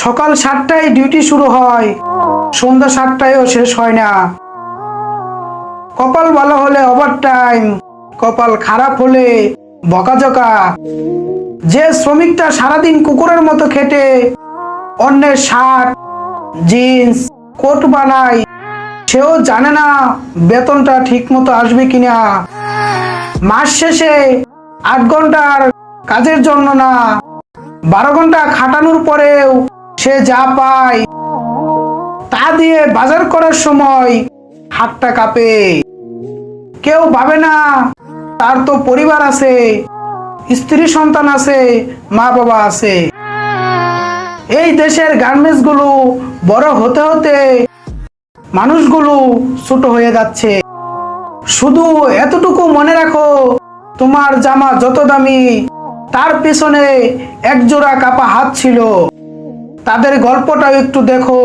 সকাল সাতটায় ডিউটি শুরু হয়। সন্ধ্যা সাতটায়ও শেষ হয় না। কপাল ভালো হলে ওভার টাইম কপাল খারাপ হলে বকাঝকা। যে শ্রমিকটা সারাদিন কুকুরের মতো খেটে, অন্যের শার্ট, জিন্স, কোট বানায়, সেও জানে না বেতনটা ঠিক মতো আসবে কিনা। মাস শেষে আট ঘণ্টার কাজের জন্য না, বারো ঘণ্টা খাটানোর পরেও সে যা পায় তা দিয়ে বাজার করার সময় হাতটা কাঁপে। কেউ ভাবে না, তার তো পরিবার আছে, স্ত্রী সন্তান আছে, মা বাবা আছে। এই দেশের গার্মেন্টসগুলো বড় হতে হতে মানুষগুলো ছোট হয়ে যাচ্ছে। শুধু এতটুকু মনে রাখো, তোমার জামা যত দামি, তার পেছনে এক জোড়া কাপা হাত ছিল। তাদের গল্পটাও একটু দেখো।